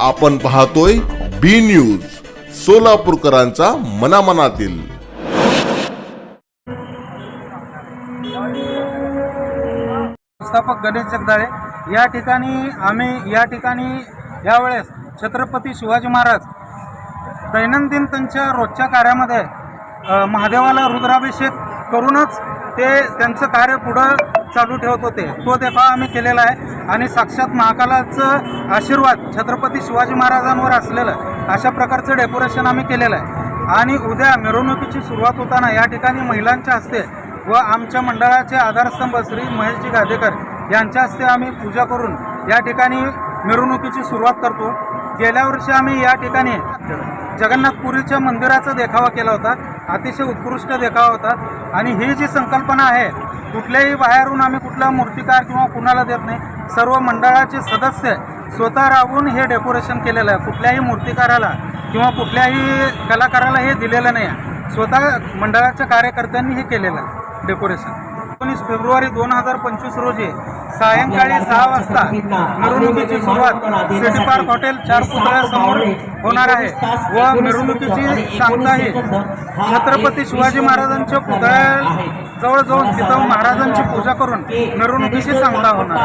आपण पाहतोय बी न्यूज सोलापूरकरांचा मनामनातील. संस्थापक गणेश जगदाळे या ठिकाणी आम्ही या ठिकाणी यावेळेस छत्रपती शिवाजी महाराज दैनंदिन त्यांच्या रोजच्या कार्यामध्ये महादेवाला रुद्राभिषेक करूनच ते त्यांचं कार्य पुढं चालू ठेवत होते. तो देखावा आम्ही केलेला आहे. आणि साक्षात महाकालाचं आशीर्वाद छत्रपती शिवाजी महाराजांवर असलेलं अशा प्रकारचं डेकोरेशन आम्ही केलेलं आहे. आणि उद्या मिरवणुकीची सुरुवात होताना या ठिकाणी महिलांच्या हस्ते व आमच्या मंडळाचे आधारस्तंभ श्री महेशजी गादेकर यांच्या हस्ते आम्ही पूजा करून या ठिकाणी मिरवणुकीची सुरुवात करतो. गेल्या वर्षी आम्ही या ठिकाणी जगन्नाथपुरीच्या मंदिराचा देखावा केला होता. अतिशय उत्कृष्ट देखावा होता. आणि ही जी संकल्पना आहे कुठल्याही बाहेरून आम्ही कुठला मूर्तिकार किंवा कुणाला देत नाही. सर्व मंडळाचे सदस्य स्वतः राबून हे डेकोरेशन केलेलं आहे. कुठल्याही मूर्तिकाराला किंवा कुठल्याही कलाकाराला हे दिलेलं नाही आहे. स्वतः मंडळाच्या कार्यकर्त्यांनी हे केलेलं आहे. डेकोरेशन. एकोणीस फेब्रुवारी दोन हजार पंचवीस रोजी सायंकाळी सहा वाजता मिरवणुकीची सुरुवात सिटी पार्क हॉटेल चार पुतळ्यासमोर होणार आहे व मिरवणुकीची सांगता ही छत्रपती शिवाजी महाराजांच्या पुतळ्याजवळ जाऊन तिथं महाराजांची पूजा करून मिरवणुकीची सांगता होणार